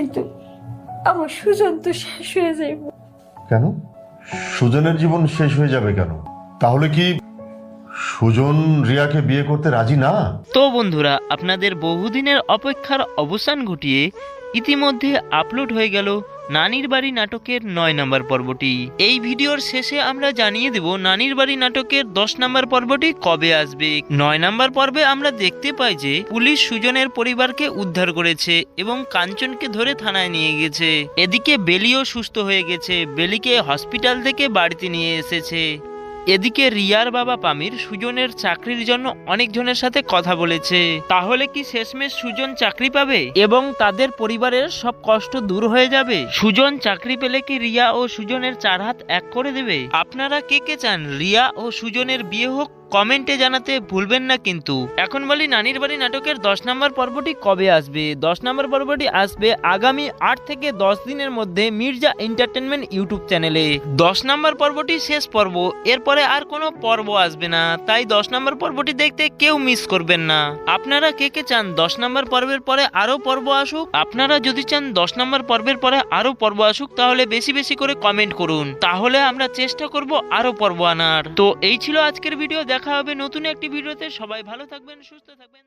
কিন্তু আমার সুজন তো শেষ হয়ে যাইব। কেন? সুজনের জীবন শেষ হয়ে যাবে কেন? তাহলে কি সুজন রিয়াকে বিয়ে করতে রাজি না? তো বন্ধুরা আপনাদের বহুদিনের অপেক্ষার অবসান ঘটিয়ে ইতিমধ্যে আপলোড হয়ে গেল নানির বাড়ি নাটকের নয় নম্বর পর্বটি। এই ভিডিওর শেষে আমরা জানিয়ে দেব নানির বাড়ি নাটকের দশ নম্বর পর্বটি কবে আসবে। নয় নম্বর পর্বে আমরা দেখতে পাই যে পুলিশ সুজনের পরিবারকে উদ্ধার করেছে এবং কাঞ্চনকে ধরে থানায় নিয়ে গেছে। এদিকে বেলিও সুস্থ হয়ে গেছে, বেলিকে হসপিটাল থেকে বাড়িতে নিয়ে এসেছে। এদিকে রিয়ার বাবা পামির সুজনের চাকরির জন্য অনেকজনের সাথে কথা বলেছে। তাহলে কি শেষমেশ সুজন চাকরি পাবে এবং তাদের পরিবারের সব কষ্ট দূর হয়ে যাবে? সুজন চাকরি পেলে কি রিয়া ও সুজনের চার হাত এক করে দেবে? আপনারা কে কে চান, রিয়া ও সুজনের বিয়ে হোক কমেন্টে জানাতে ভুলবেন না কিন্তু। এখন বলি নানির বাড়ি নাটকের দশ নম্বর পর্বটি কবে আসবে? দশ নম্বর পর্বটি আসবে আগামী আট থেকে দশ দিনের মধ্যে মির্জা এন্টারটেনমেন্ট ইউটিউব চ্যানেলে। দশ নম্বর পর্বটি শেষ পর্ব, এরপরে আর কোনো পর্ব আসবে না। তাই দশ নম্বর পর্বটি দেখতে কেউ মিস করবেন না। আপনারা কে কে চান দশ নম্বর পর্বের পরে আরও পর্ব আসুক? আপনারা যদি চান দশ নম্বর পর্বের পরে আরও পর্ব আসুক, তাহলে বেশি বেশি করে কমেন্ট করুন। তাহলে আমরা চেষ্টা করব আরও পর্ব আনার। তো এই ছিল আজকের ভিডিও দেখা হবে নতুন একটি ভিডিওতে। সবাই ভালো থাকবেন সুস্থ থাকবেন।